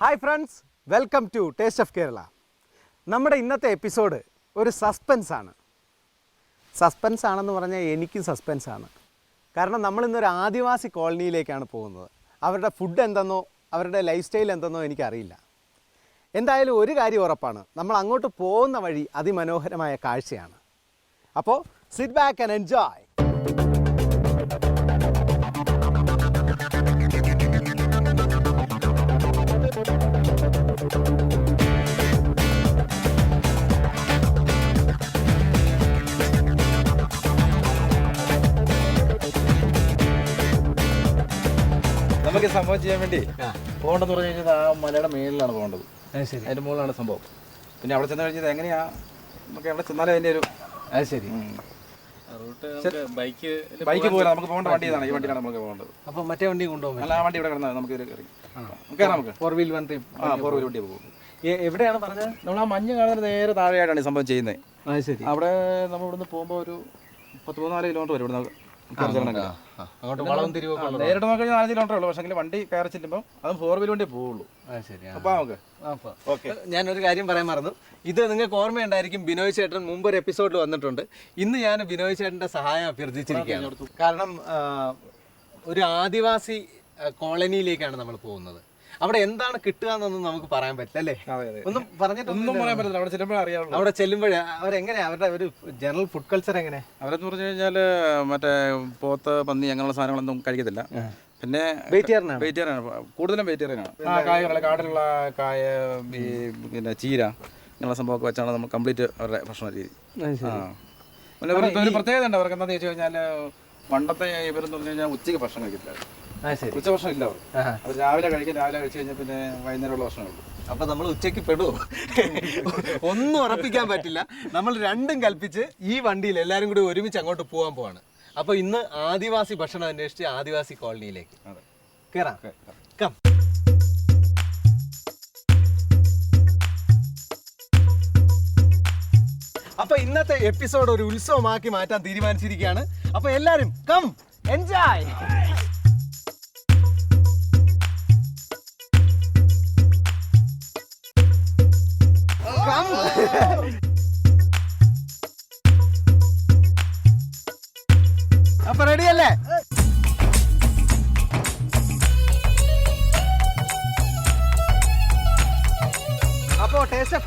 Hi friends welcome to taste of Kerala നമ്മുടെ ഇന്നത്തെ episode ഒരു സസ്പെൻസ് ആണ്. സസ്പെൻസ് ആണെന്ന് പറഞ്ഞാൽ എനിക്കും സസ്പെൻസ് ആണ്. കാരണം നമ്മൾ ഇന്നൊരു ആദിവാസി കോളനിയിലേക്കാണ് പോകുന്നത്. അവരുടെ ഫുഡ് എന്തെന്നോ അവരുടെ ലൈഫ് സ്റ്റൈൽ എന്തെന്നോ എനിക്കറിയില്ല. എന്തായാലും ഒരു കാര്യം ഉറപ്പാണ്. നമ്മൾ അങ്ങോട്ട് പോകുന്ന വഴി അതിമനോഹരമായ കാഴ്ചയാണ്. അപ്പോൾ സിറ്റ് ബാക്ക് ആൻഡ് എൻജോയ് നമുക്ക് സംഭവം ചെയ്യാൻ വേണ്ടി പോകേണ്ടതെന്ന് പറഞ്ഞു കഴിഞ്ഞാൽ ആ മലയുടെ മേളിലാണ് പോകേണ്ടത്. ശരി. അതിന്റെ മുകളിലാണ് സംഭവം. പിന്നെ അവിടെ ചെന്ന് കഴിഞ്ഞത് എങ്ങനെയാ? നമുക്ക് എവിടെ ചെന്നാലും അതിന്റെ ഒരു അത് ശരി. ബൈക്ക് ബൈക്ക് പോലെ നമുക്ക് പോകേണ്ട വണ്ടി ഇതാണ് ഈ വണ്ടിയാണ് നമുക്ക് പോകേണ്ടത്. അപ്പോൾ മറ്റേ വണ്ടി കൊണ്ടുപോകും അല്ല ആ വണ്ടി ഇവിടെ കിടന്നാൽ നമുക്ക് നമുക്ക് നമുക്ക്. ഫോർ വീൽ വണ്ടി. ആ ഫോർ വീൽ വണ്ടി പോകും. എവിടെയാണ് പറഞ്ഞത്? നമ്മൾ ആ മഞ്ഞ് കാണുന്നത് നേരെ താഴെയായിട്ടാണ് ഈ സംഭവം ചെയ്യുന്നത്. അത് ശരി. അവിടെ നമ്മൾ ഇവിടുന്ന് പോകുമ്പോൾ ഒരു പത്ത് മൂന്നാൽ കിലോമീറ്റർ വരും ഇവിടുന്ന്. നേരിട്ട് നോക്കി കഴിഞ്ഞാൽ നാല് കിലോമീറ്റർ ഉള്ളൂ. പക്ഷേ വണ്ടി കയറി ചെല്ലുമ്പോൾ അതും ഫോർ വീലർ വണ്ടി പോവുള്ളൂ. അപ്പൊ നമുക്ക് ഓക്കെ. ഞാനൊരു കാര്യം പറയാൻ മറന്നു. ഇത് നിങ്ങൾക്ക് ഓർമ്മയുണ്ടായിരിക്കും ബിനോയ് ചേട്ടൻ മുമ്പ് ഒരു എപ്പിസോഡിൽ വന്നിട്ടുണ്ട്. ഇന്ന് ഞാൻ ബിനോയ് ചേട്ടന്റെ സഹായം അഭ്യർത്ഥിച്ചിരിക്കുകയാണ്. കാരണം ഒരു ആദിവാസി കോളനിയിലേക്കാണ് നമ്മൾ പോകുന്നത്. അവിടെ എന്താണ് കിട്ടുക എന്നൊന്നും നമുക്ക് പറയാൻ പറ്റില്ല അല്ലേ? ഒന്നും പറഞ്ഞിട്ടൊന്നും ഒന്നും പറയാൻ പറ്റില്ല. അവിടെ ചെല്ലുമ്പോൾ അറിയാവുള്ളൂ. അവിടെ ചെല്ലുമ്പോഴേ അവരെങ്ങനെയാ? അവരുടെ ഒരു ജനറൽ ഫുഡ് കൾച്ചർ എങ്ങനെ അവരെന്ന് പറഞ്ഞു കഴിഞ്ഞാൽ മറ്റേ പോത്ത് പന്നി അങ്ങനെയുള്ള സാധനങ്ങളൊന്നും കഴിക്കത്തില്ല. പിന്നെ വെജിറ്റേറിയനാണ്? കൂടുതലും ആ കായകൾ കാടിലുള്ള കായ ഈ പിന്നെ ചീര അങ്ങനെയുള്ള സംഭവമൊക്കെ വെച്ചാണ് നമ്മൾ കംപ്ലീറ്റ് അവരുടെ ഭക്ഷണ രീതി. ഒരു- പ്രത്യേകത ഉണ്ട്. അവർക്ക് എന്താണെന്ന് ചോദിച്ചു കഴിഞ്ഞാൽ പണ്ടത്തെ ഇവരെന്ന് പറഞ്ഞു കഴിഞ്ഞാൽ ഉച്ചയ്ക്ക് ഭക്ഷണം കഴിക്കില്ല ആ ശരി. ഉച്ച ഭക്ഷണം ഇല്ല അവർ രാവിലെ കഴിക്കാൻ രാവിലെ കഴിച്ചു കഴിഞ്ഞാൽ പിന്നെ വൈകുന്നേരമുള്ള ഭക്ഷണമേ ഉള്ളൂ. അപ്പൊ നമ്മൾ ഉച്ചയ്ക്ക് പെടുവോ? ഒന്നും ഉറപ്പിക്കാൻ പറ്റില്ല. നമ്മൾ രണ്ടും കൽപ്പിച്ച് ഈ വണ്ടിയിൽ എല്ലാരും കൂടി ഒരുമിച്ച് അങ്ങോട്ട് പോകാൻ പോവാണ്. അപ്പൊ ഇന്ന് ആദിവാസി ഭക്ഷണം അന്വേഷിച്ച് ആദിവാസി കോളനിയിലേക്ക്. കേറാം. കം. അപ്പൊ ഇന്നത്തെ എപ്പിസോഡ് ഒരു ഉത്സവമാക്കി മാറ്റാൻ തീരുമാനിച്ചിരിക്കുകയാണ്. അപ്പൊ എല്ലാരും കം എൻജോയ്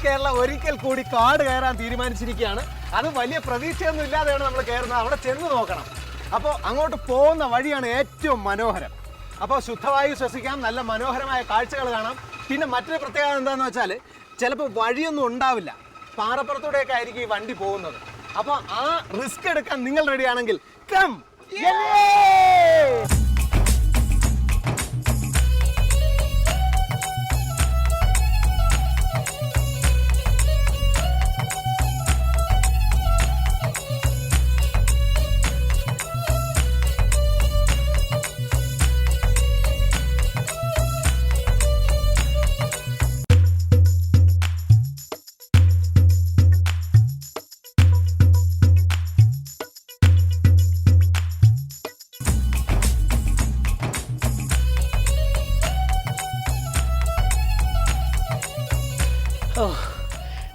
കേരള ഒരിക്കൽ കൂടി കാട് കയറാൻ തീരുമാനിച്ചിരിക്കുകയാണ്. അത് വലിയ പ്രതീക്ഷയൊന്നും ഇല്ലാതെയാണ് നമ്മൾ കയറുന്നത്. അവിടെ ചെന്ന് നോക്കണം. അപ്പോൾ അങ്ങോട്ട് പോകുന്ന വഴിയാണ് ഏറ്റവും മനോഹരം. അപ്പോൾ ശുദ്ധവായു ശ്വസിക്കാം. നല്ല മനോഹരമായ കാഴ്ചകൾ കാണാം. പിന്നെ മറ്റൊരു പ്രത്യേകത എന്താണെന്ന് വെച്ചാൽ ചിലപ്പോൾ വഴിയൊന്നും ഉണ്ടാവില്ല. പാറപ്പുറത്തൂടെയൊക്കെ ആയിരിക്കും ഈ വണ്ടി പോകുന്നത്. അപ്പോൾ ആ റിസ്ക് എടുക്കാൻ നിങ്ങൾ റെഡിയാണെങ്കിൽ കം ഓ,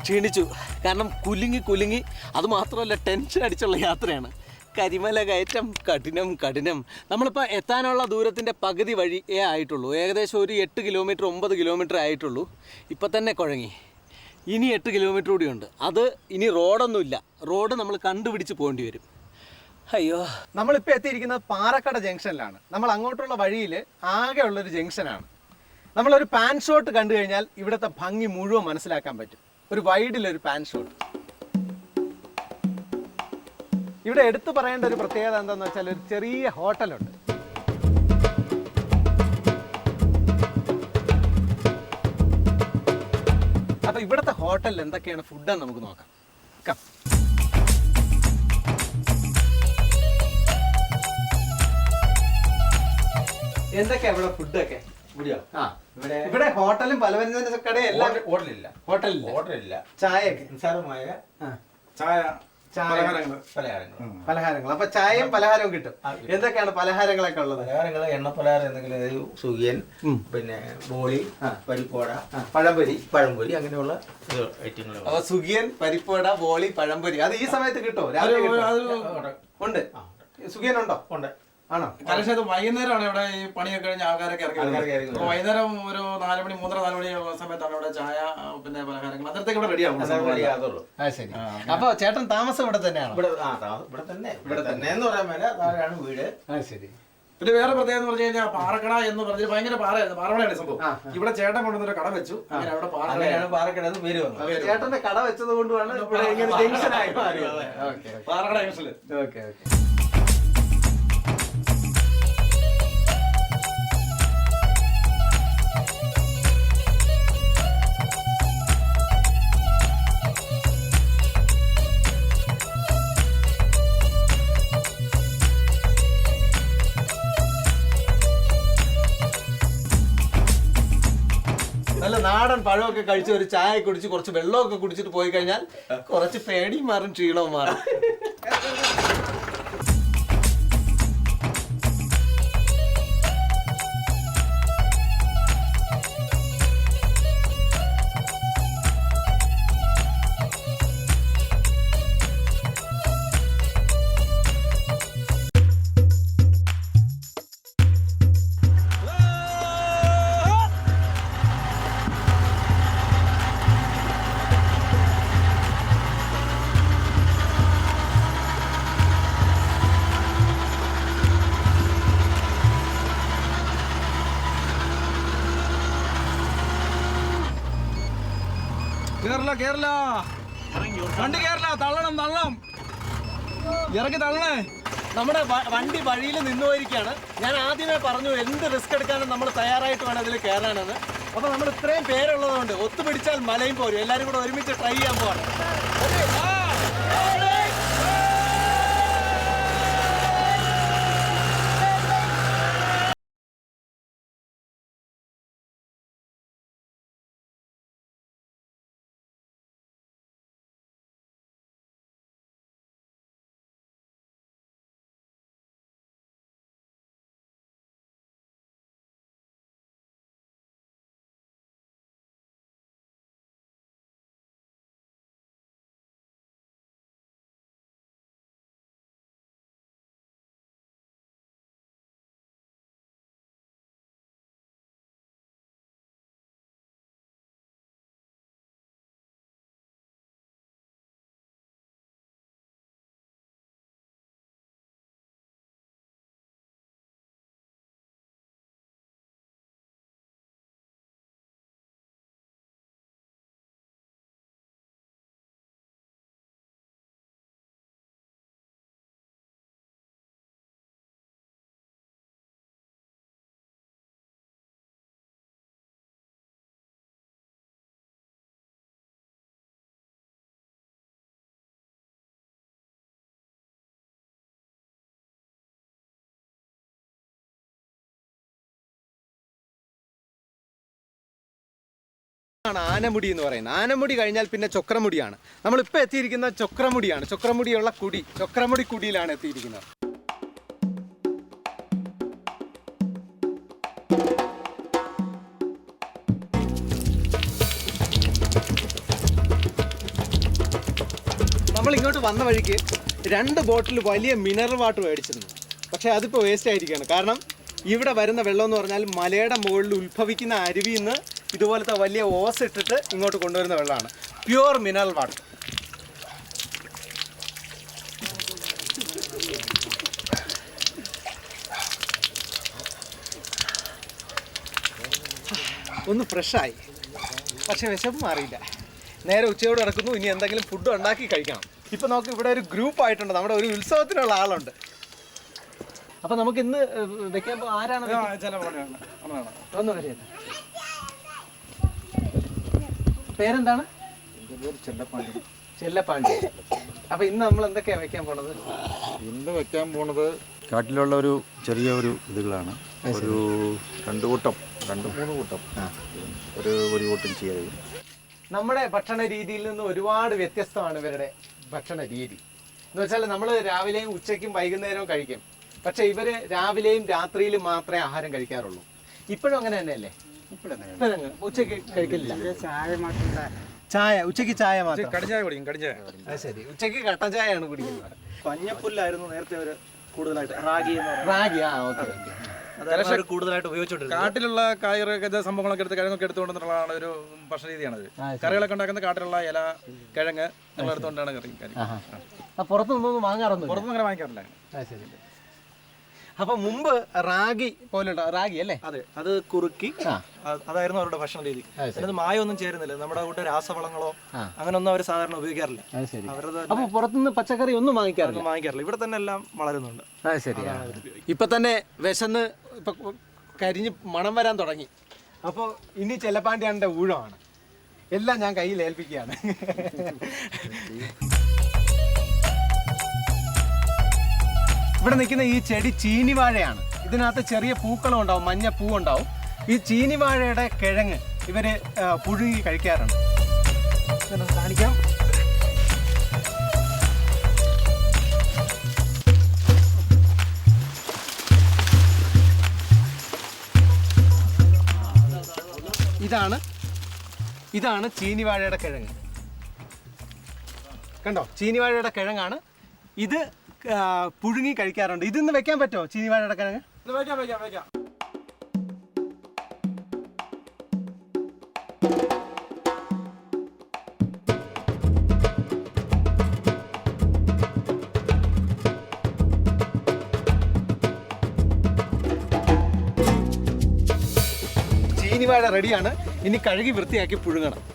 ക്ഷീണിച്ചു. കാരണം കുലുങ്ങി കുലുങ്ങി. അത് മാത്രമല്ല ടെൻഷൻ അടിച്ചുള്ള യാത്രയാണ്. കരിമല കയറ്റം കഠിനം കഠിനം. നമ്മളിപ്പോൾ എത്താനുള്ള ദൂരത്തിന്റെ പകുതി വഴിയേ ആയിട്ടുള്ളൂ. ഏകദേശം ഒരു എട്ട് കിലോമീറ്റർ ഒമ്പത് കിലോമീറ്റർ ആയിട്ടുള്ളൂ. ഇപ്പം തന്നെ കുഴങ്ങി. ഇനി എട്ട് കിലോമീറ്റർ കൂടിയുണ്ട് അത് ഇനി റോഡൊന്നുമില്ല. റോഡ് നമ്മൾ കണ്ടുപിടിച്ച് പോകേണ്ടി വരും. അയ്യോ. നമ്മളിപ്പോൾ എത്തിയിരിക്കുന്നത് പാറക്കട ജംഗ്ഷനിലാണ്. നമ്മൾ അങ്ങോട്ടുള്ള വഴിയിൽ ആകെ ഉള്ളൊരു ജംഗ്ഷനാണ്. നമ്മളൊരു പാൻ ഷോട്ട് കണ്ടു കഴിഞ്ഞാൽ ഇവിടുത്തെ ഭംഗി മുഴുവൻ മനസ്സിലാക്കാൻ പറ്റും. ഒരു വൈഡിൽ ഒരു പാൻ ഷോട്ട് ഇവിടെ എടുത്തു പറയേണ്ട ഒരു പ്രത്യേകത എന്താണെന്ന് വെച്ചാൽ ഒരു ചെറിയ ഹോട്ടലുണ്ട്. അപ്പൊ ഇവിടുത്തെ ഹോട്ടലിൽ എന്തൊക്കെയാണ് ഫുഡെന്ന് നമുക്ക് നോക്കാം. കം എന്തൊക്കെയാ ഇവിടെ ഫുഡൊക്കെ ഇവിടെയോ? ആ ഇവിടെ ഇവിടെ ഹോട്ടലും പലവ്യഞ്ജന കടയും എല്ലാം ഹോട്ടലില്ല. ഹോട്ടലില്ല. ഹോട്ടലില്ല. ചായ നിസ്സാരമായ ചായ പലഹാരങ്ങൾ. പലഹാരങ്ങൾ. അപ്പൊ ചായയും പലഹാരവും കിട്ടും. എന്തൊക്കെയാണ് പലഹാരങ്ങളൊക്കെ ഉള്ളത്? പലഹാരങ്ങൾ എണ്ണപ്പലഹാരം എന്തെങ്കിലും അതായത് സുഖിയൻ പിന്നെ ബോളി പരിപ്പോട പഴംപൊരി പഴംപൊരി അങ്ങനെയുള്ള ഐറ്റങ്ങൾ അപ്പൊ സുഖിയൻ പരിപ്പോട ബോളി പഴംപൊരി. അത് ഈ സമയത്ത് കിട്ടുമോ? രാവിലെ? ഉണ്ട്. സുഖിയൻ ഉണ്ടോ? ഉണ്ട്. ആണോ? കാരണം ഇത് വൈകുന്നേരമാണ് ഇവിടെ ഈ പണിയൊക്കെ കഴിഞ്ഞ ആൾക്കാരൊക്കെ ഇറങ്ങി വൈകുന്നേരം ഒരു നാല് മണി മൂന്നര നാല് മണി സമയത്താണ് ഇവിടെ ചായ പിന്നെ പലഹാരങ്ങൾ അന്നേരത്തേക്ക് ഇവിടെ റെഡി ആവും. അതുള്ളൂ ആ ശരി. അപ്പൊ ചേട്ടൻ താമസം ഇവിടെ തന്നെയാണ്? ഇവിടെ ആ താ- ഇവിടെ തന്നെ ഇവിടെ തന്നെ എന്ന് പറയാൻ മേല താഴെയാണ് വീട്. ആ ശരി. പിന്നെ വേറെ പ്രത്യേകത എന്ന് പറഞ്ഞു കഴിഞ്ഞാൽ പാറക്കട എന്ന് പറഞ്ഞാൽ ഭയങ്കര പാറയായിരുന്നു. പാറമടയാണ് സംഭവം. ഇവിടെ ചേട്ടൻ കൊണ്ടുവന്നൊരു കട വെച്ചു. അങ്ങനെ അവിടെ പാറക്കട എന്ന് പേര് വന്നു ചേട്ടന്റെ കട വെച്ചത് കൊണ്ടുമാണ് മാറിയത്. ഓക്കെ. പാറക്കട ജംഗ്ഷനിൽ. Okay okay. നാടൻ പഴമൊക്കെ കഴിച്ച് ഒരു ചായ കുടിച്ച് കുറച്ച് വെള്ളമൊക്കെ കുടിച്ചിട്ട് പോയി കഴിഞ്ഞാൽ കുറച്ച് പേടിയും മാറും ക്ഷീണവും മാറും. കേരള. വണ്ടി കേരള തള്ളണം തള്ളണം. ഇറങ്ങി തള്ളണേ. നമ്മുടെ വണ്ടി വഴിയിൽ നിന്നു പോയിരിക്കുകയാണ് ഞാൻ ആദ്യമേ പറഞ്ഞു എന്ത് റിസ്ക് എടുക്കാനും നമ്മൾ തയ്യാറായിട്ട് വേണം അതിൽ കയറാനെന്ന്. അപ്പോൾ നമ്മൾ ഇത്രയും പേരുള്ളതുകൊണ്ട് ഒത്തുപിടിച്ചാൽ മലയും പോരും. എല്ലാവരും കൂടെ ഒരുമിച്ച് ട്രൈ ചെയ്യാൻ പോവാണ്. ആണ് ആനമുടി എന്ന് പറയുന്നത്. ആനമുടി കഴിഞ്ഞാൽ പിന്നെ ചൊക്രമുടിയാണ്. നമ്മളിപ്പോൾ എത്തിയിരിക്കുന്ന ചൊക്രമുടിയാണ്. ചൊക്രമുടിയുള്ള കുടി ചൊക്രമുടി കുടിയിലാണ് എത്തിയിരിക്കുന്നത്. നമ്മൾ ഇങ്ങോട്ട് വന്ന വഴിക്ക് രണ്ട് ബോട്ടിൽ വലിയ മിനറൽ വാട്ടർ മേടിച്ചിരുന്നു. പക്ഷേ അതിപ്പോൾ വേസ്റ്റ് ആയിരിക്കുകയാണ്. കാരണം ഇവിടെ വരുന്ന വെള്ളം എന്ന് പറഞ്ഞാൽ മലയുടെ മുകളിൽ ഉത്ഭവിക്കുന്ന അരുവിയിൽ നിന്ന് ഇതുപോലത്തെ വലിയ ഓസ് ഇട്ടിട്ട് ഇങ്ങോട്ട് കൊണ്ടുവരുന്ന വെള്ളമാണ്. പ്യുവർ മിനറൽ വാട്ടർ ഒന്ന് ഫ്രഷായി പക്ഷെ വിശപ്പ് മാറിയില്ല. നേരെ ഉച്ചയോട് കിടക്കുന്നു. ഇനി എന്തെങ്കിലും ഫുഡ് ഉണ്ടാക്കി കഴിക്കണം. ഇപ്പം നമുക്ക് ഇവിടെ ഒരു ഗ്രൂപ്പ് ആയിട്ടുണ്ട്. നമ്മുടെ ഒരു ഉത്സവത്തിനുള്ള ആളുണ്ട്. അപ്പം നമുക്ക് ഇന്ന് വെക്കാൻ ആരാണ് ചില പോലെയാണ് ഒന്ന് വരെയത് പേരെന്താണ്? ചെല്ലപ്പാണ്ടി. അപ്പൊ ഇന്ന് നമ്മൾ എന്തൊക്കെയാ വെക്കാൻ പോണത്? ഇന്ന് വെക്കാൻ പോണത് കാട്ടിലുള്ള ഒരു ചെറിയ ഒരു ഇതുകളാണ്. ഒരു രണ്ട് കൂട്ടം രണ്ട് മൂന്ന് കൂട്ടം. ഒരു ഒരു കൂട്ടം ചെയ്ത് നമ്മുടെ ഭക്ഷണ രീതിയിൽ നിന്ന് ഒരുപാട് വ്യത്യസ്തമാണ് ഇവരുടെ ഭക്ഷണ രീതി. എന്ന് വെച്ചാൽ നമ്മൾ രാവിലെയും ഉച്ചയ്ക്കും വൈകുന്നേരവും കഴിക്കും. പക്ഷെ ഇവർ രാവിലെയും രാത്രിയിലും മാത്രമേ ആഹാരം കഴിക്കാറുള്ളൂ. ഇപ്പോഴും അങ്ങനെ തന്നെയല്ലേ? ഉച്ചയ്ക്ക് കഴിക്കില്ല. ചായ ഉച്ചയ്ക്ക് ചായ മാത്രം. കടിഞ്ഞായ കുടിക്കും കടിഞ്ഞായ അത് ശരി. ഉച്ചയ്ക്ക് കട്ടൻ ചായയാണ് കുടിക്കുന്നത്. പഞ്ഞപ്പുല്ലായിരുന്നു നേരത്തെ അവർ കൂടുതലായിട്ട് റാഗി റാഗി ആ ഓക്കെ കൂടുതലായിട്ട് ഉപയോഗിച്ചുകൊണ്ടിരുന്നത്. കാട്ടിലുള്ള കായറൊക്കെ സംഭവങ്ങളൊക്കെ എടുത്ത് കിഴങ്ങൊക്കെ എടുത്തുകൊണ്ടെന്നുള്ളതാണ് ഒരു ഭക്ഷണ രീതിയാണത് കറികളൊക്കെ ഉണ്ടാക്കുന്ന കാട്ടിലുള്ള ഇല കിഴങ്ങ് നമ്മൾ എടുത്തുകൊണ്ടാണ് കറി കറി. ആ വാങ്ങാറുണ്ട് നിന്നൊന്നും വാങ്ങാറൊന്നും പുറത്തൊന്നും അങ്ങനെ വാങ്ങിക്കാറില്ല. ശരി. അപ്പൊ മുമ്പ് റാഗി പോലെ റാഗി അല്ലേ? അതെ അത് കുറുക്കി അതായിരുന്നു അവരുടെ ഭക്ഷണ രീതി. അത് ശരി. അതിനകത്ത് ചേരുന്നില്ല. നമ്മുടെ കൂട്ട് രാസവളങ്ങളോ അങ്ങനൊന്നും അവർ സാധാരണ ഉപയോഗിക്കാറില്ല. അവരത് അപ്പൊ പുറത്തുനിന്ന് പച്ചക്കറി ഒന്നും വാങ്ങിക്കാറില്ല? വാങ്ങിക്കാറില്ല. ഇവിടെ തന്നെ എല്ലാം വളരുന്നുണ്ട്. ഇപ്പൊ തന്നെ വിശന്ന് ഇപ്പൊ കരിഞ്ഞ് മണം വരാൻ തുടങ്ങി. അപ്പോൾ ഇനി ചെല്ലപ്പാണ്ടിയാണ്ടെ ഊഴമാണ്. എല്ലാം ഞാൻ കയ്യിൽ ഏൽപ്പിക്കുകയാണ്. ഇവിടെ നിൽക്കുന്ന ഈ ചെടി ചീനിവാഴയാണ്. ഇതിനകത്ത് ചെറിയ പൂക്കളും ഉണ്ടാവും മഞ്ഞ പൂ ഉണ്ടാവും. ഈ ചീനിവാഴയുടെ കിഴങ്ങ് ഇവർ ആ, പുഴുങ്ങി കഴിക്കാറുണ്ട്. കാണിക്കാം. ഇതാണ് ഇതാണ് ചീനിവാഴയുടെ കിഴങ്ങ്. കണ്ടോ? ചീനിവാഴയുടെ കിഴങ്ങാണ്. ഇത് പുഴുങ്ങി കഴിക്കാറുണ്ട്. ഇതിന്ന് വെക്കാൻ പറ്റുമോ ചീനിവാഴയുടെ കിഴങ്ങ് വെക്കാം വെക്കാം വെക്കാം. ചീനിവാഴ റെഡിയാണ്. ഇനി കഴുകി വൃത്തിയാക്കി പുഴുങ്ങണം.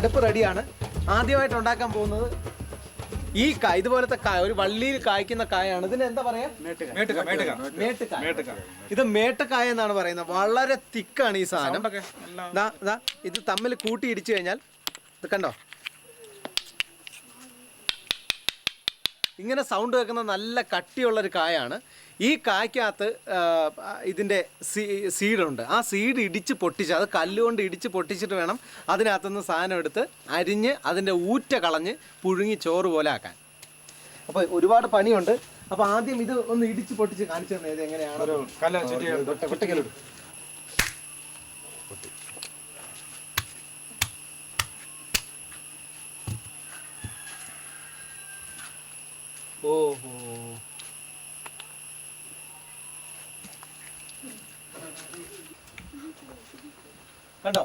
അടുപ്പ് റെഡിയാണ്. ആദ്യമായിട്ട് ഉണ്ടാക്കാൻ പോകുന്നത് ഈ കായ ഇതുപോലത്തെ കായ ഒരു വള്ളിയിൽ കായ്ക്കുന്ന കായാണ്. ഇതിന് എന്താ പറയാ? മേട്ടുകായ ഇത് മേട്ടക്കായ എന്നാണ് പറയുന്നത്. വളരെ തിക്കാണ് ഈ സാധനം. ഇത് തമ്മിൽ കൂട്ടി ഇടിച്ചു കഴിഞ്ഞാൽ ഇത് കണ്ടോ? ഇങ്ങനെ സൗണ്ട് കേൾക്കുന്ന നല്ല കട്ടിയുള്ള ഒരു കായാണ്. ഈ കായ്ക്കകത്ത് ഇതിന്റെ സീ സീഡുണ്ട്. ആ സീഡ് ഇടിച്ച് പൊട്ടിച്ച് അത് കല്ലുകൊണ്ട് ഇടിച്ച് പൊട്ടിച്ചിട്ട് വേണം അതിനകത്തുനിന്ന് സാധനം എടുത്ത് അരിഞ്ഞ് അതിന്റെ ഊറ്റ കളഞ്ഞ് പുഴുങ്ങി ചോറ് പോലെ ആക്കാൻ. അപ്പോൾ ഒരുപാട് പണിയുണ്ട്. അപ്പോൾ ആദ്യം ഇത് ഒന്ന് ഇടിച്ച് പൊട്ടിച്ച് കാണിച്ചു തന്നെ ഇത് എങ്ങനെയാണ് ഒരു കല്ല് ചുറ്റി ഒറ്റക്കല്ലിടും ഓഹോ കണ്ടോ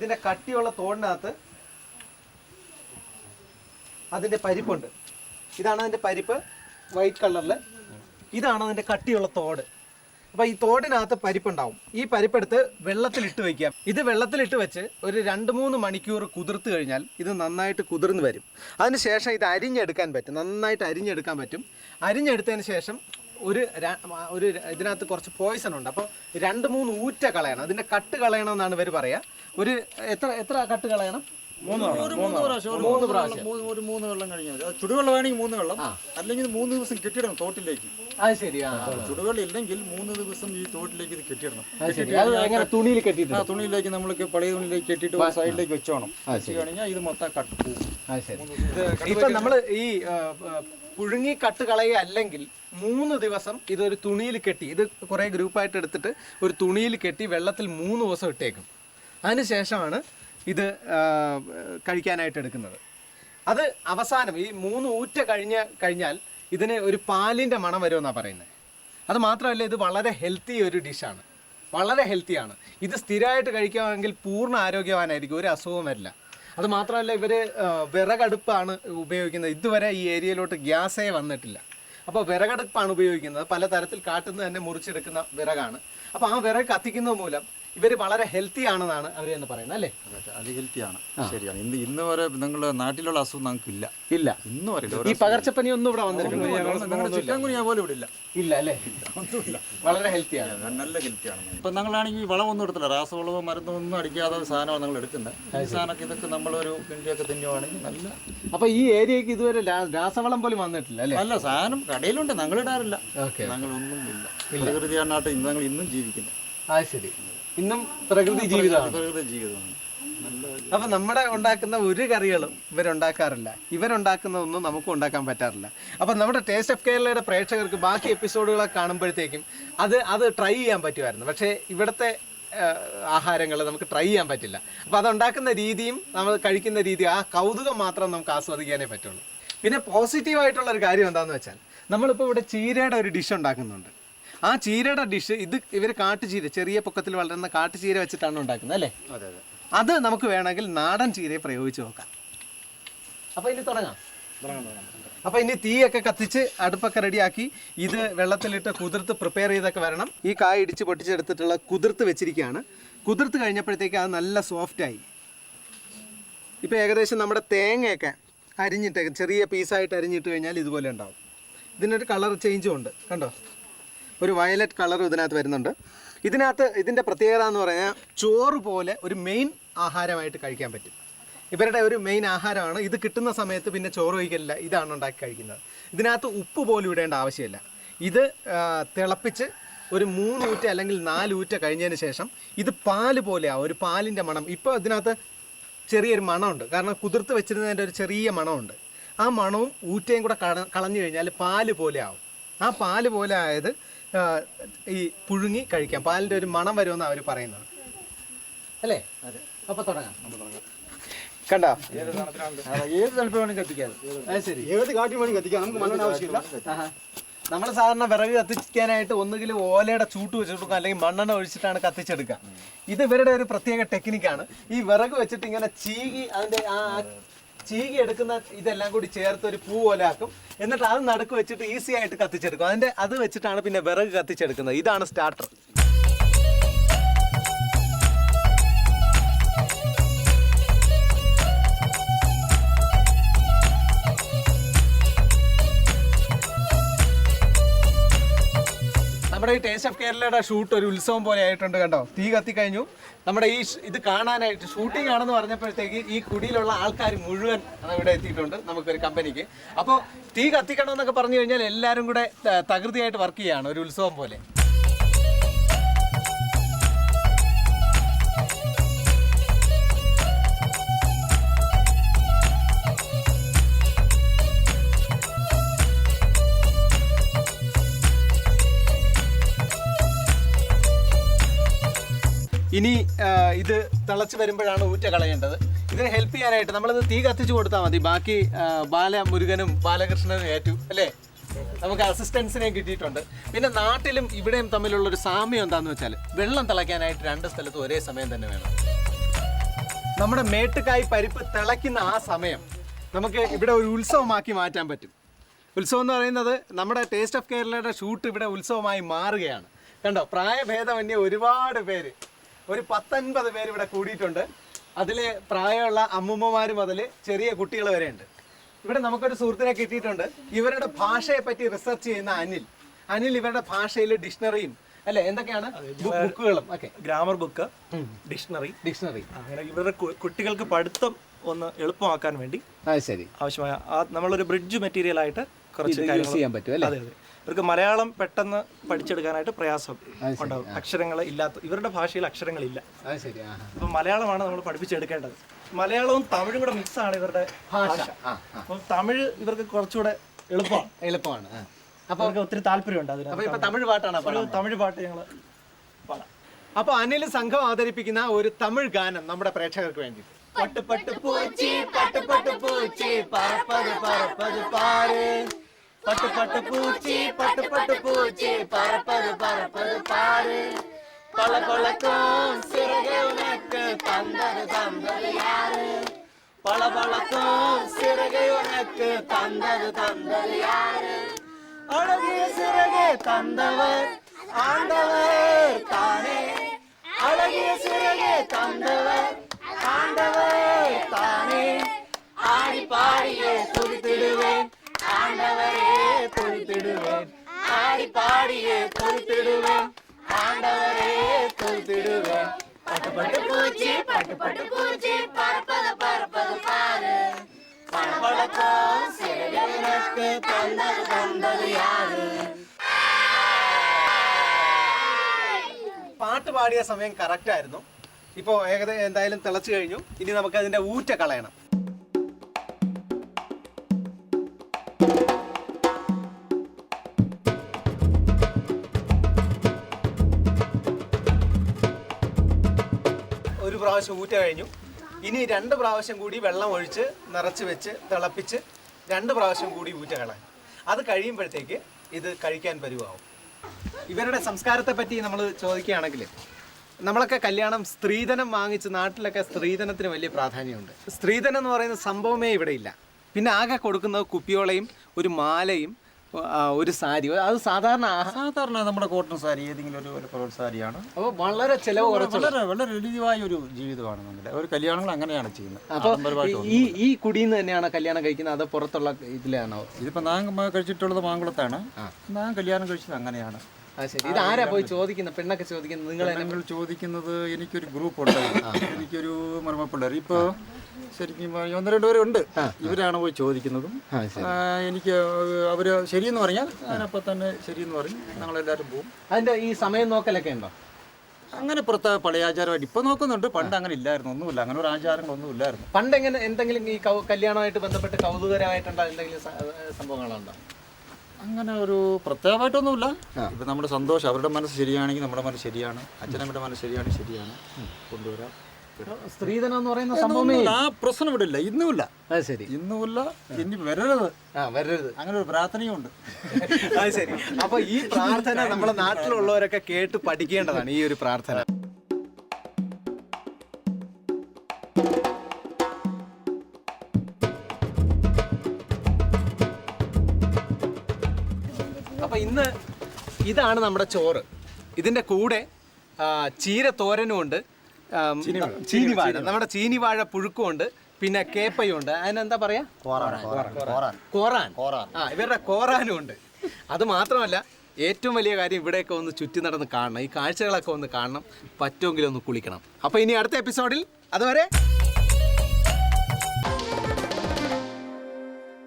ഇത് ഇതിന്റെ കട്ടിയുള്ള തോടിനകത്ത് അതിന്റെ പരിപ്പുണ്ട്. ഇതാണ് അതിന്റെ പരിപ്പ് വൈറ്റ് കളറിൽ ഇതാണ് അതിന്റെ കട്ടിയുള്ള തോട്. അപ്പൊ ഈ തോടിനകത്ത് പരിപ്പുണ്ടാവും. ഈ പരിപ്പെടുത്ത് വെള്ളത്തിലിട്ട് വെക്കാം ഇത് വെള്ളത്തിലിട്ട് വെച്ച് ഒരു രണ്ട് മൂന്ന് മണിക്കൂർ കുതിർത്ത് കഴിഞ്ഞാൽ ഇത് നന്നായിട്ട് കുതിർന്ന് വരും. അതിനുശേഷം ഇത് അരിഞ്ഞെടുക്കാൻ പറ്റും. നന്നായിട്ട് അരിഞ്ഞെടുക്കാൻ പറ്റും. അരിഞ്ഞെടുത്തതിന് ശേഷം ഒരു ഒരു ഇതിനകത്ത് കുറച്ച് പോയിസൺ ഉണ്ട്. അപ്പോൾ രണ്ട് മൂന്ന് ഊറ്റ കളയണം. അതിന്റെ കട്ട് കളയണം എന്നാണ് ഇവർ പറയുക ഒരു എത്ര എത്ര കട്ട് കളയണം? മൂന്ന് തവണ മൂന്ന് പ്രാവശ്യം ഒരു മൂന്ന് പ്രാവശ്യം. മൂന്ന് ഒരു മൂന്ന് വെള്ളം കഴിഞ്ഞാൽ മതി. അത് ചുടുവെള്ളം വേണമെങ്കിൽ മൂന്ന് വെള്ളം. അല്ലെങ്കിൽ മൂന്ന് ദിവസം കെട്ടിടണം തോട്ടിലേക്ക്. അത് ശരിയാ ആ ചുടുവെള്ളം ഇല്ലെങ്കിൽ മൂന്ന് ദിവസം ഈ തോട്ടിലേക്ക് ഇത് കെട്ടിടണം എങ്ങനെ തുണിയിൽ കെട്ടിയിട്ട് ആ തുണിയിലേക്ക് നമ്മൾ പഴയ തുണിയിലേക്ക് കെട്ടിട്ട് ഒരു സൈഡിലേക്ക് വെച്ചോണം. വെച്ച് കഴിഞ്ഞാൽ ഇത് മൊത്തം കട്ട് പോകും. ഇപ്പൊ നമ്മൾ ഈ പുഴുങ്ങി കട്ട് കളയല്ലെങ്കിൽ അല്ലെങ്കിൽ മൂന്ന് ദിവസം ഇതൊരു തുണിയിൽ കെട്ടി ഇത് കുറെ ഗ്രൂപ്പായിട്ട് എടുത്തിട്ട് ഒരു തുണിയിൽ കെട്ടി വെള്ളത്തിൽ മൂന്ന് ദിവസം ഇട്ടേക്കും. അതിനുശേഷമാണ് ഇത് കഴിക്കാനായിട്ട് എടുക്കുന്നത്. അത് അവസാനം ഈ മൂന്ന് ഊറ്റ കഴിഞ്ഞ കഴിഞ്ഞാൽ ഇതിന് ഒരു പാലിന്റെ മണം വരുമെന്നാണ് പറയുന്നത് അത് മാത്രമല്ല ഇത് വളരെ ഹെൽത്തി ഒരു ഡിഷാണ് വളരെ ഹെൽത്തിയാണ് ഇത് സ്ഥിരമായിട്ട് കഴിക്കുകയാണെങ്കിൽ പൂർണ ആരോഗ്യവാനായിരിക്കും ഒരു അസുഖവും വരില്ല. അത് മാത്രമല്ല ഇവർ വിറകടുപ്പാണ് ഉപയോഗിക്കുന്നത്. ഇതുവരെ ഈ ഏരിയയിലോട്ട് ഗ്യാസേ വന്നിട്ടില്ല. അപ്പോൾ വിറകടുപ്പാണ് ഉപയോഗിക്കുന്നത്. പല തരത്തിൽ നിന്ന് തന്നെ മുറിച്ചെടുക്കുന്ന വിറകാണ്. അപ്പോൾ ആ വിറക് കത്തിക്കുന്നത് മൂലം ഇവർ വളരെ ഹെൽത്തി ആണെന്നാണ് അവർ എന്ന് പറയുന്നത് അല്ലേ? അത് ഹെൽത്തിയാണ് ശരിയാണ്. ഇന്ന് ഇന്ന് വരെ നിങ്ങളുടെ നാട്ടിലുള്ള അസുഖം നമുക്ക് ഇല്ല. ഇല്ല ഇന്ന് വരെ ഈ പകർച്ചപ്പനി ഒന്നും ഇവിടെ വന്നിട്ടുണ്ട് പോലും ഇവിടെ ഇല്ല. ഇല്ല അല്ലേ? വളരെ ഹെൽത്തിയാണ് നല്ല ഹെൽത്തിയാണ് ഇപ്പം ഞങ്ങളാണെങ്കിൽ വളമൊന്നും എടുത്തില്ല. രാസവളവോ മരുന്നോ ഒന്നും അടിക്കാതെ സാധനമാണ് നിങ്ങൾ എടുക്കുന്നത്. ഈ സാധനമൊക്കെ ഇതൊക്കെ നമ്മളൊരു കിണ്ടിയൊക്കെ തിന്നുവാണെങ്കിൽ നല്ല അപ്പൊ ഈ ഏരിയക്ക് ഇതുവരെ രാസവളം പോലും വന്നിട്ടില്ല അല്ലേ? നല്ല സാധനം കടയിലുണ്ട്. ഞങ്ങൾ ഇടാറില്ല. ഞങ്ങളൊന്നും ഇല്ല. പ്രകൃതിയാണാട്ട് ഇന്ന് ഞങ്ങൾ ഇന്നും ജീവിക്കുന്നത് ആ ശരി. ഇന്നും പ്രകൃതി ജീവിതമാണ്. പ്രകൃതി ജീവിതമാണ്. അപ്പൊ നമ്മുടെ ഉണ്ടാക്കുന്ന ഒരു കറികളും ഇവരുണ്ടാക്കാറില്ല. ഇവരുണ്ടാക്കുന്നതൊന്നും നമുക്ക് ഉണ്ടാക്കാൻ പറ്റാറില്ല. അപ്പൊ നമ്മുടെ ടേസ്റ്റ് ഓഫ് കേരളയുടെ പ്രേക്ഷകർക്ക് ബാക്കി എപ്പിസോഡുകളൊക്കെ കാണുമ്പോഴത്തേക്കും അത് അത് ട്രൈ ചെയ്യാൻ പറ്റുമായിരുന്നു. പക്ഷേ ഇവിടുത്തെ ആഹാരങ്ങൾ നമുക്ക് ട്രൈ ചെയ്യാൻ പറ്റില്ല. അപ്പോൾ അതുണ്ടാക്കുന്ന രീതിയും നമ്മൾ കഴിക്കുന്ന രീതി ആ കൗതുകം മാത്രം നമുക്ക് ആസ്വദിക്കാനേ പറ്റുള്ളൂ. പിന്നെ പോസിറ്റീവായിട്ടുള്ള ഒരു കാര്യം എന്താണെന്ന് വെച്ചാൽ നമ്മളിപ്പോൾ ഇവിടെ ചീരയുടെ ഒരു ഡിഷ് ഉണ്ടാക്കുന്നുണ്ട്. ആ ചീരയുടെ ഡിഷ് ഇത് ഇവർ കാട്ടുചീര ചെറിയ പൊക്കത്തിൽ വളരുന്ന കാട്ടുചീര വെച്ചിട്ടാണ് ഉണ്ടാക്കുന്നത് അല്ലേ? അതെ നമുക്ക് വേണമെങ്കിൽ നാടൻ ചീരയെ പ്രയോഗിച്ച് നോക്കാം. അപ്പൊ ഇനി തുടങ്ങാം. അപ്പൊ ഇനി തീയൊക്കെ കത്തിച്ച് അടുപ്പൊക്കെ റെഡിയാക്കി ഇത് വെള്ളത്തിലിട്ട് കുതിർത്ത് പ്രിപ്പയർ ചെയ്തൊക്കെ വരണം. ഈ കായ ഇടിച്ച് പൊട്ടിച്ചെടുത്തിട്ടുള്ള കുതിർത്ത് വെച്ചിരിക്കുകയാണ്. കുതിർത്ത് കഴിഞ്ഞപ്പോഴത്തേക്ക് അത് നല്ല സോഫ്റ്റ് ആയി. ഇപ്പൊ ഏകദേശം നമ്മുടെ തേങ്ങയൊക്കെ അരിഞ്ഞിട്ട് ചെറിയ പീസായിട്ട് അരിഞ്ഞിട്ട് കഴിഞ്ഞാൽ ഇതുപോലെ ഉണ്ടാവും. ഇതിനൊരു കളർ ചേഞ്ചും ഉണ്ട്. കണ്ടോ? ഒരു വയലറ്റ് കളറും ഇതിനകത്ത് വരുന്നുണ്ട്. ഇതിനകത്ത് ഇതിന്റെ പ്രത്യേകത എന്ന് പറഞ്ഞാൽ ചോറ് പോലെ ഒരു മെയിൻ ആഹാരമായിട്ട് കഴിക്കാൻ പറ്റും. ഇവരുടെ ഒരു മെയിൻ ആഹാരമാണ്. ഇത് കിട്ടുന്ന സമയത്ത് പിന്നെ ചോറ് കഴിക്കലില്ല. ഇതാണ് ഉണ്ടാക്കി കഴിക്കുന്നത്. ഇതിനകത്ത് ഉപ്പ് പോലും ഇടേണ്ട ആവശ്യമില്ല. ഇത് തിളപ്പിച്ച് ഒരു മൂന്ന് ഊറ്റ അല്ലെങ്കിൽ നാല് ഊറ്റ കഴിഞ്ഞതിന് ശേഷം ഇത് പാൽ പോലെയാവും ഒരു പാലിന്റെ മണം. ഇപ്പോൾ ഇതിനകത്ത് ചെറിയൊരു മണമുണ്ട്. കാരണം കുതിർത്ത് വെച്ചിരുന്നതിന്റെ ഒരു ചെറിയ മണമുണ്ട്. ആ മണവും ഊറ്റയും കൂടെ കള കളഞ്ഞു കഴിഞ്ഞാൽ പാൽ പോലെ ആവും. ആ പാൽ പോലെ ആയത് ഈ പുഴുങ്ങി കഴിക്കാം. പാലിന്റെ ഒരു മണം വരുമെന്ന് അവർ പറയുന്നത്. അല്ലേ? അപ്പോൾ തുടങ്ങാം. കണ്ടോ? ഏത് കത്തിക്കാതെ അത് ശരി. ഏത് കത്തിക്കാം. നമുക്ക് മണ്ണെണ്ണ ആവശ്യമില്ല. നമ്മൾ സാധാരണ വിറക് കത്തിക്കാനായിട്ട് ഒന്നുകിൽ ഓലയുടെ ചൂട്ട് വെച്ചെടുക്കുക അല്ലെങ്കിൽ മണ്ണെണ്ണ ഒഴിച്ചിട്ടാണ് കത്തിച്ചെടുക്കുക. ഇത് ഇവരുടെ ഒരു പ്രത്യേക ടെക്നിക്കാണ്. ഈ വിറക് വെച്ചിട്ട് ഇങ്ങനെ ചീകി അതിന്റെ ആ ചീകി എടുക്കുന്ന ഇതെല്ലാം കൂടി ചേർത്ത് ഒരു പൂ പോലെ ആക്കും. എന്നിട്ട് അത് നടുക്ക് വെച്ചിട്ട് ഈസി ആയിട്ട് കത്തിച്ചെടുക്കും. അതിന്റെ അത് വെച്ചിട്ടാണ് പിന്നെ വിറക് കത്തിച്ചെടുക്കുന്നത്. ഇതാണ് സ്റ്റാർട്ടർ നമ്മുടെ ഈ ടേസ്റ്റ് ഓഫ് കേരളയുടെ ഷൂട്ട് ഒരു ഉത്സവം പോലെ ആയിട്ടുണ്ട് കണ്ടോ? തീ കത്തി കഴിഞ്ഞു. നമ്മുടെ ഈ ഇത് കാണാനായിട്ട് ഷൂട്ടിംഗ് ആണെന്ന് പറഞ്ഞപ്പോഴത്തേക്ക് ഈ കുടിയിലുള്ള ആൾക്കാർ മുഴുവൻ ഇവിടെ എത്തിയിട്ടുണ്ട് നമുക്കൊരു കമ്പനിക്ക് അപ്പോൾ തീ കത്തിക്കണം എന്നൊക്കെ പറഞ്ഞു കഴിഞ്ഞാൽ എല്ലാവരും കൂടെ തകൃതിയായിട്ട് വർക്ക് ചെയ്യുകയാണ് ഒരു ഉത്സവം പോലെ. ഇത് തിളച്ച് വരുമ്പോഴാണ് ഊറ്റ കളയേണ്ടത്. ഇതിനെ ഹെൽപ്പ് ചെയ്യാനായിട്ട് നമ്മളിത് തീ കത്തിച്ചു കൊടുത്താൽ മതി. ബാക്കി ബാല മുരുകനും ബാലകൃഷ്ണനും ഏറ്റു അല്ലേ? നമുക്ക് അസിസ്റ്റൻസിനെ കിട്ടിയിട്ടുണ്ട്. പിന്നെ നാട്ടിലും ഇവിടെയും തമ്മിലുള്ള ഒരു സാമ്യം എന്താണെന്ന് വെച്ചാൽ വെള്ളം തിളയ്ക്കാനായിട്ട് രണ്ട് സ്ഥലത്തും ഒരേ സമയം തന്നെ വേണം. നമ്മുടെ മേട്ടുകായ് പരിപ്പ് തിളയ്ക്കുന്ന ആ സമയം നമുക്ക് ഇവിടെ ഒരു ഉത്സവമാക്കി മാറ്റാൻ പറ്റും. ഉത്സവം എന്ന് പറയുന്നത് നമ്മുടെ ടേസ്റ്റ് ഓഫ് കേരളയുടെ ഷൂട്ട് ഇവിടെ ഉത്സവമായി മാറുകയാണ്. കണ്ടോ? പ്രായഭേദമന്യേ ഒരുപാട് പേര് ഒരു പത്തൊൻപത് പേര് ഇവിടെ കൂടിയിട്ടുണ്ട്. അതിൽ പ്രായമുള്ള അമ്മൂമ്മമാർ മുതൽ ചെറിയ കുട്ടികൾ വരെ ഉണ്ട് ഇവിടെ നമുക്കൊരു സുഹൃത്തിനെ കിട്ടിയിട്ടുണ്ട്. ഇവരുടെ ഭാഷയെ പറ്റി റിസർച്ച് ചെയ്യുന്ന അനിൽ. അനിൽ ഇവരുടെ ഭാഷയിൽ ഡിക്ഷണറിയും അല്ലെ? എന്തൊക്കെയാണ്? ബുക്കുകളും. ഒക്കെ ഗ്രാമർ ബുക്ക് ഡിക്ഷണറി ഡിക്ഷണറി അങ്ങനെ ഇവരുടെ കുട്ടികൾക്ക് പഠിത്തം ഒന്ന് എളുപ്പമാക്കാൻ വേണ്ടി ശരി. ആവശ്യമായ നമ്മളൊരു ബ്രിഡ്ജ് മെറ്റീരിയൽ ആയിട്ട് കുറച്ച് യൂസ് ചെയ്യാൻ പറ്റും അല്ലേ? അതെ അതെ. ഇവർക്ക് മലയാളം പെട്ടെന്ന് പഠിച്ചെടുക്കാനായിട്ട് പ്രയാസം ഉണ്ടാവും. അക്ഷരങ്ങൾ ഇല്ലാത്ത ഇവരുടെ ഭാഷയിൽ അക്ഷരങ്ങളില്ല. അപ്പൊ മലയാളമാണ് നമ്മൾ പഠിപ്പിച്ചെടുക്കേണ്ടത്. മലയാളവും തമിഴും കൂടെ മിക്സ് ആണ് ഇവരുടെ ഭാഷ. അപ്പൊ തമിഴ് ഇവർക്ക് കുറച്ചുകൂടെ എളുപ്പമാണ്. എളുപ്പമാണ്. അപ്പൊ അവർക്ക് ഒത്തിരി താല്പര്യമുണ്ട് അതിന് ഇപ്പൊ തമിഴ് പാട്ടാണ് ഒരു തമിഴ് പാട്ട് ഞങ്ങൾ പാടാം. അപ്പൊ അനിൽ സംഘം അവതരിപ്പിക്കുന്ന ഒരു തമിഴ് ഗാനം നമ്മുടെ പ്രേക്ഷകർക്ക് വേണ്ടി. പട്ട് പട്ട് പൂച്ചി പട്ട് പട്ട് പൂച്ചി പറപ്പത് പറപ്പത് പാര് பட்டு பட்டு பூச்சி பட்டு பட்டு பூச்சி பறப்பது பறப்பது பாரு. கொல கொலக்கும் சிறகு உனக்கு தந்தது தந்தது யாரு? பல பழக்கும் சிறகு உனக்கு தந்தது தந்தது யாரு? அழகிய சிறகு தந்தவர் ஆண்டவர் தானே. அழகிய சிறகு தந்தவர் ஆண்டவர் தானே. ஆடி பாடியே துதித்திடுவேன் ஆண்டவரே துதித்திடுவேன் பட்டு பட்டு பூச்சி பட்டு பட்டு பூச்சி பறப்பது பறப்பது பாரு பணப்பழக்கம் சிறகு தந்தது தந்தது யாரு പാട്ട് പാടിയ സമയം കറക്റ്റ് ആയിരുന്നു ഇപ്പോൾ ഏകദേശം എന്തായാലും തിളച്ചു കഴിഞ്ഞു ഇനി നമുക്ക് അതിന്റെ ഊറ്റ കളയണം പ്രാവശ്യം ഊറ്റ കഴിഞ്ഞു. ഇനി രണ്ട് പ്രാവശ്യം കൂടി വെള്ളം ഒഴിച്ച് നിറച്ച് വെച്ച് തിളപ്പിച്ച് രണ്ട് പ്രാവശ്യം കൂടി ഊറ്റ കളയാം. അത് കഴിയുമ്പോഴത്തേക്ക് ഇത് കഴിക്കാൻ പരുവാകും ഇവരുടെ സംസ്കാരത്തെ പറ്റി നമ്മൾ ചോദിക്കുകയാണെങ്കിൽ നമ്മളൊക്കെ കല്യാണം സ്ത്രീധനം വാങ്ങിച്ച് നാട്ടിലൊക്കെ സ്ത്രീധനത്തിന് വലിയ പ്രാധാന്യമുണ്ട്. സ്ത്രീധനം എന്ന് പറയുന്ന സംഭവമേ ഇവിടെ ഇല്ല. പിന്നെ ആകെ കൊടുക്കുന്നത് കുപ്പിയോളയും ഒരു മാലയും ഒരു സാരി. അത് സാധാരണ സാധാരണ നമ്മുടെ കോട്ടൺ സാരി ഏതെങ്കിലും ഒരു ഒരു സാരിയാണ്. അപ്പോൾ വളരെ ചിലവ് കുറച്ച് വളരെ വളരെ ലളിതമായ ഒരു ജീവിതമാണ് നമ്മുടെ ഒരു കല്യാണങ്ങൾ അങ്ങനെയാണ് ചെയ്യുന്നത്. അപ്പോൾ ഈ ഈ കുടിയിൽ നിന്ന് തന്നെയാണ് കല്യാണം കഴിക്കുന്നത്? അത് പുറത്തുള്ള ഇതിലാണോ? ഇതിപ്പോ നാം കഴിച്ചിട്ടുള്ളത് മാങ്കുളത്താണ്. നാം കല്യാണം കഴിച്ചത് അങ്ങനെയാണ്. ഇത് ആരാ പോയി ചോദിക്കുന്നത് പെണ്ണൊക്കെ ചോദിക്കുന്നത് നിങ്ങൾ ചോദിക്കുന്നത് എനിക്കൊരു ഗ്രൂപ്പ് ഉണ്ട് എനിക്കൊരു മർമ്മപ്പിള്ളേർ ഇപ്പൊ ശരിക്കും ഒന്ന് രണ്ട് പേരുണ്ട്. ഇവരാണ് പോയി ചോദിക്കുന്നതും. എനിക്ക് അവർ ശരിയെന്ന് പറഞ്ഞാൽ ഞാനപ്പോൾ തന്നെ ശരിയെന്ന് പറയും. ഞങ്ങളെല്ലാവരും പോകും അതിന്റെ ഈ സമയം നോക്കലൊക്കെ ഉണ്ടോ? അങ്ങനെ പുറത്ത് പഴയ ആചാരമായിട്ട് ഇപ്പൊ നോക്കുന്നുണ്ട്. പണ്ട് അങ്ങനെ ഇല്ലായിരുന്നു. ഒന്നുമില്ല. അങ്ങനെ ഒരു ആചാരങ്ങളൊന്നും ഇല്ലായിരുന്നു. പണ്ട് എങ്ങനെ എന്തെങ്കിലും ഈ കല്യാണമായിട്ട് ബന്ധപ്പെട്ട് കൗതുകരമായിട്ടുണ്ടോ എന്തെങ്കിലും സംഭവങ്ങളുണ്ടോ? അങ്ങനെ ഒരു പ്രത്യേകമായിട്ടൊന്നുമില്ല. ഇപ്പം നമ്മുടെ സന്തോഷം അവരുടെ മനസ്സ് ശരിയാണെങ്കിൽ നമ്മുടെ മനസ്സ് ശരിയാണ്. അച്ഛനമ്മയുടെ മനസ്സ് ശരിയാണെങ്കിൽ ശരിയാണ്. കൊണ്ടുവരാം. സ്ത്രീധനം എന്ന് പറയുന്ന സംഭവമേ. ആ പ്രശ്നം ഇവിടെ ഇല്ല. ഇന്നുമില്ല. അത് ശരി. ഇന്നുമില്ല. ഇനി വരരുത്. ആ വരരുത്. അങ്ങനെ ഒരു പ്രാർത്ഥനയുണ്ട് അത് ശരി. അപ്പൊ ഈ പ്രാർത്ഥന നമ്മുടെ നാട്ടിലുള്ളവരൊക്കെ കേട്ട് പഠിക്കേണ്ടതാണ് ഈ ഒരു പ്രാർത്ഥന. ഇതാണ് നമ്മുടെ ചോറ്. ഇതിന്റെ കൂടെ ചീര തോരനും ഉണ്ട്. ചീനിവാഴ. നമ്മുടെ ചീനിവാഴ പുഴുക്കുമുണ്ട്. പിന്നെ കേപ്പയുണ്ട്. അതിനെന്താ പറയാ? കോറാൻ. ആ ഇവരുടെ കോറാനും ഉണ്ട്. അത് മാത്രമല്ല ഏറ്റവും വലിയ കാര്യം ഇവിടെയൊക്കെ ഒന്ന് ചുറ്റി നടന്ന് കാണണം. ഈ കാഴ്ചകളൊക്കെ ഒന്ന് കാണണം. പറ്റുമെങ്കിൽ ഒന്ന് കുളിക്കണം. അപ്പോൾ ഇനി അടുത്ത എപ്പിസോഡിൽ അതുവരെ